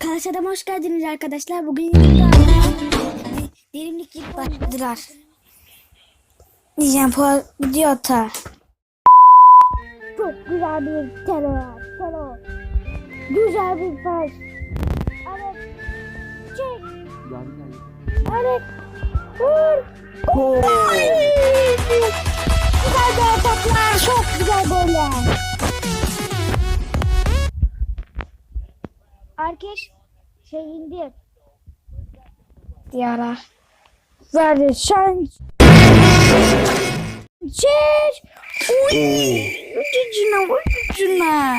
Kalaş Adam hoş geldiniz arkadaşlar. Bugün yine Derimlik ilk başladılar. Diyeceğim video atar. Çok güzel bir terör. Terör. Güzel bir pas. Evet. Çek. Evet. Vur. Ay! Güzel bir ataklar. Çok güzel goller. Herkes şey indir. Diyara. Verdi şans. Çek. Uy. Ucucuna ucucuna.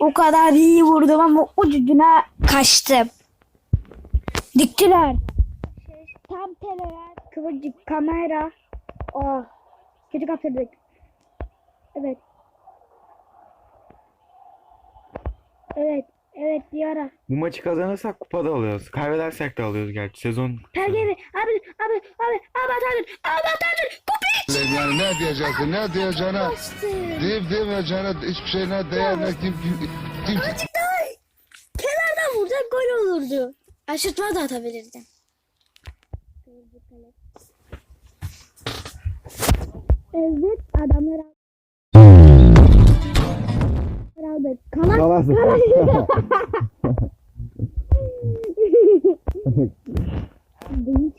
O kadar iyi vurdum ama ucucuna kaçtım. Diktiler. Tam teleler. Kıvırcık kamera. Oh. Kötü kaptırdık. Evet. Evet. Evet Diyara. Bu maçı kazanırsak kupada alıyoruz. Kaybedersek de alıyoruz gerçi. Sezon Pergeri. Abi abi abi abi atadın. Abi atadın. Kupi. Yani ne diyeceksin, ne diyeceğine, deyip demeyeceğine hiçbir şey ne değer ne kim kim kim Kenardan vursak gol olurdu. Aşırtma da atabilirdim. Evet adamlar aldı. aldı. Kalan Kalas. Değil.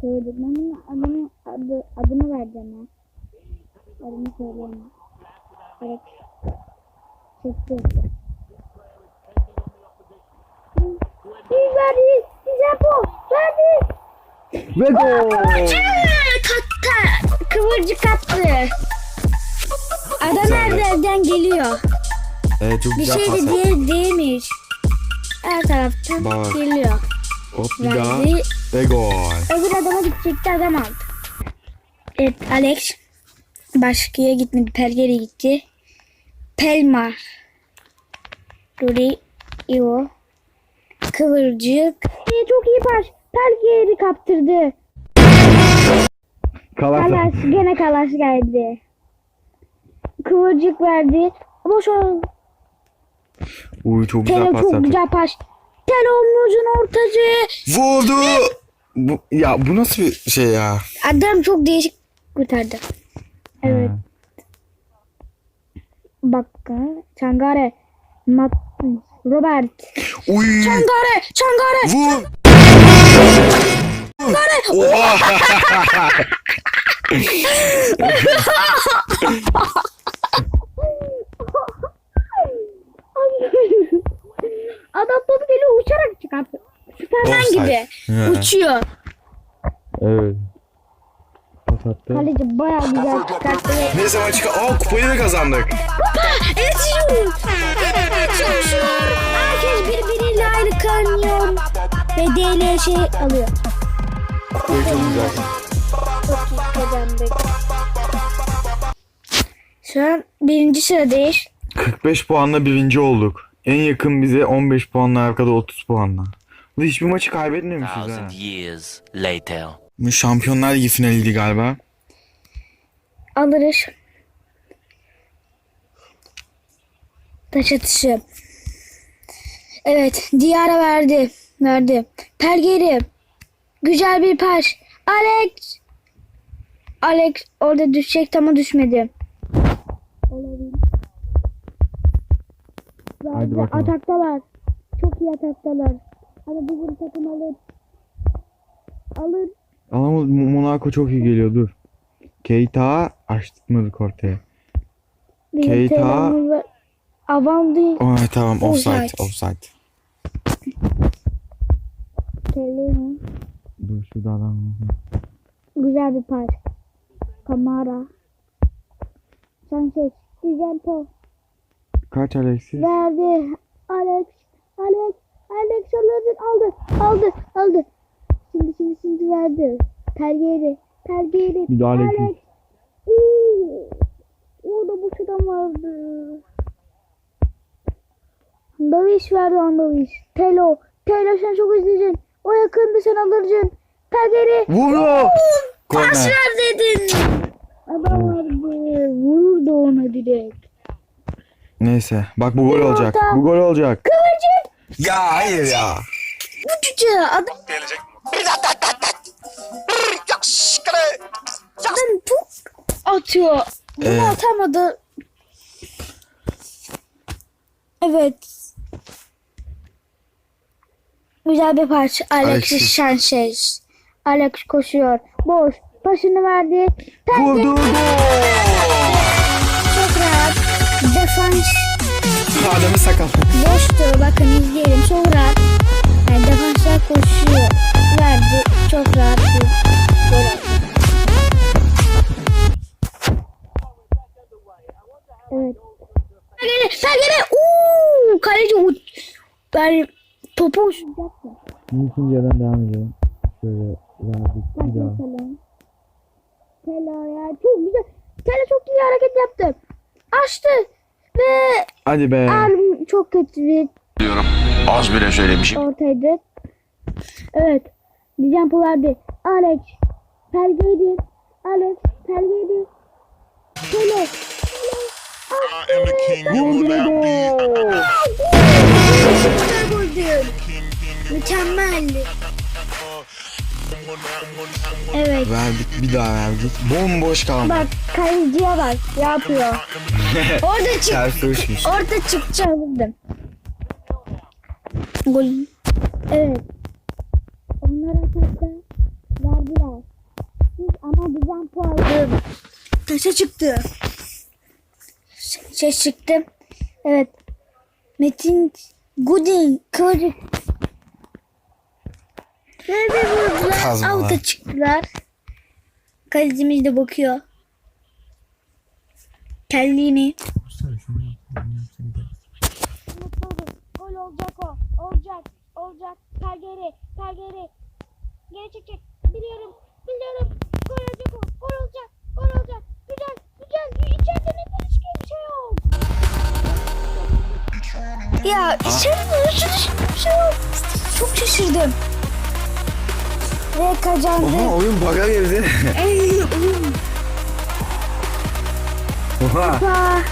Söyledim. Ben bunun adını, adı, adını vereceğim ya. Adını söyleyemem. Evet. Çıktı. Verdi. Bize bu. Verdi. Ve gol. Katta. Kıvırcık attı. Adam nereden geliyor? Evet çok Bir güzel şey pas de attı. diye değilmiş. Her taraftan Bak. geliyor. Hop bir daha. Verdi. Ve gol. Öbür adama gidecekti adam aldı. Evet Alex başkaya gitmedi. Pergeri gitti. Pelma. Ruri. Ivo. Kıvırcık. İyi, çok iyi pas. Pergeri kaptırdı. Kalas. Kalas gene Kalas geldi. Kıvırcık verdi. Boş ol. Uy çok güzel Telo pas çok attı. güzel pas. Telo'nun uzun ortacı. Vurdu. Bu, ya bu nasıl bir şey ya? Adam çok değişik kurtardı. Evet. Ha. Bak Çangare. Mat Robert. Uy. Çangare. Çangare. Vur. Oha. Adam topu geliyor uçarak çıkarttı. Süperman Offside. gibi. He. Uçuyor. evet. Pas attı. Kaleci bayağı güzel çıkarttı. ve- Neyse maçı Aa kupayı da kazandık. Yetişiyor. Yetişiyor. Herkes birbiriyle aynı kanyon. Ve DL şey alıyor. Kupayı çok güzel. Çok iyi kazandık. Şu an birinci sıradayız. 45 puanla birinci olduk. En yakın bize 15 puanla arkada 30 puanla. Bu hiçbir maçı kaybetmemişiz ha. thousand years later. Bu Şampiyonlar Ligi finaliydi galiba. Alırız. Taş atışı. Evet. Diyara verdi. Verdi. Pergeri. Güzel bir pas. Alex. Alex orada düşecekti ama düşmedi. Olabilir. Hadi bakalım. Ataktalar. Çok iyi ataktalar. Ama bu grup takım alır. Alır. Ama Monaco çok iyi geliyor dur. Keita açtırmadık ortaya. Benim Keita. Avam değil. Oh, tamam offside Offside. Kelly Dur şurada adam. Güzel bir pas. Kamara. Sanchez. Dizempo. Kaç Alexis? Verdi. Alex. Alex. Alex alırdı. Aldı. Aldı. Aldı. Şimdi şimdi şimdi verdi. Pergeri. Pergeri. Müdahale Alex. Oo. Orada bu şuradan vardı. Andaviş verdi Andaviş. Telo. Telo sen çok izleyeceksin. O yakındı sen alırsın. Vuruyor. Pas Korner. ver dedin. Adam vardı. Vurdu ona direkt. Neyse bak bu gol olacak. orta. Bu gol olacak. Ya hayır ya. Bu cüce adam adam çok atıyor. Bunu Evet. atamadı. Evet. Güzel bir parça. Alexis Alexis. Sanchez. Alex koşuyor. Boş. Başını verdi. Vurdu gol. Çok rahat. Defans Adamı sakal. boştu. Bakın izleyelim. Çok rahat. Yani defanslar koşuyor. Verdi. Çok rahat bir gol attı. Evet. Sergele, Sergele. Uuu, kaleci uç. Yani topu uçacaktı. İkinci yerden devam edelim. Şöyle verdik bir daha. Tela ya çok güzel. Tela çok iyi hareket yaptı. Açtı ve Hadi be. Albüm çok kötü bir Diyorum. Az bile söylemişim. ortaydı. Evet. Bir jump verdi. Alex. Pelgeydi. Alex. Pelgeydi. Tele. Vurdu gol. Güzel goldü. Mükemmeldi. Evet. Verdik bir daha verdik. Bomboş kaldı. Bak kaleciye bak. Yapıyor. Orada çık. Ters uçmuş. Orada çıkacaktım. Gol. Evet. Onlar atakta verdiler. Biz ama bizden puanlı. Taşa çıktı. Şey çıktı. Evet. Metin Gooding kıvırcık. Vurdular. Kazmalar. Avuta çıktılar. Kalecimiz de bakıyor. Kendini. Gol olacak o. Olacak. Olacak. Pergeri. Pergeri. Geri çekecek. Biliyorum. Biliyorum. Gol olacak o. Gol olacak. Gol olacak. Güzel. Güzel. İçeride neden hiç kimse yok? Ya içeride hiç kimse yok. Çok şaşırdım. Ve kazandı. Oha oyun baga girdi. Oha. Kupa.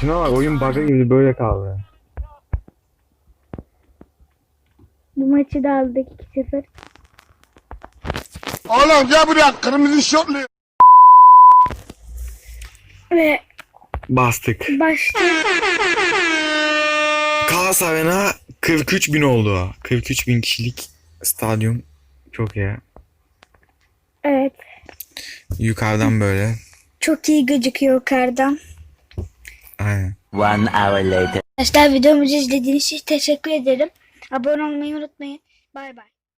Şuna bak oyun baga girdi böyle kaldı. Bu maçı da aldık 2-0. Oğlum gel buraya kırmızı şortlu. Ve Bastık. başta Kaos Arena 43 bin oldu. 43 bin kişilik stadyum. Çok iyi. evet Yukarıdan böyle. çok iyi gözüküyor yukarıdan. Aynen. One hour later. Arkadaşlar videomuzu izlediğiniz için teşekkür ederim. Abone olmayı unutmayın. Bay bay.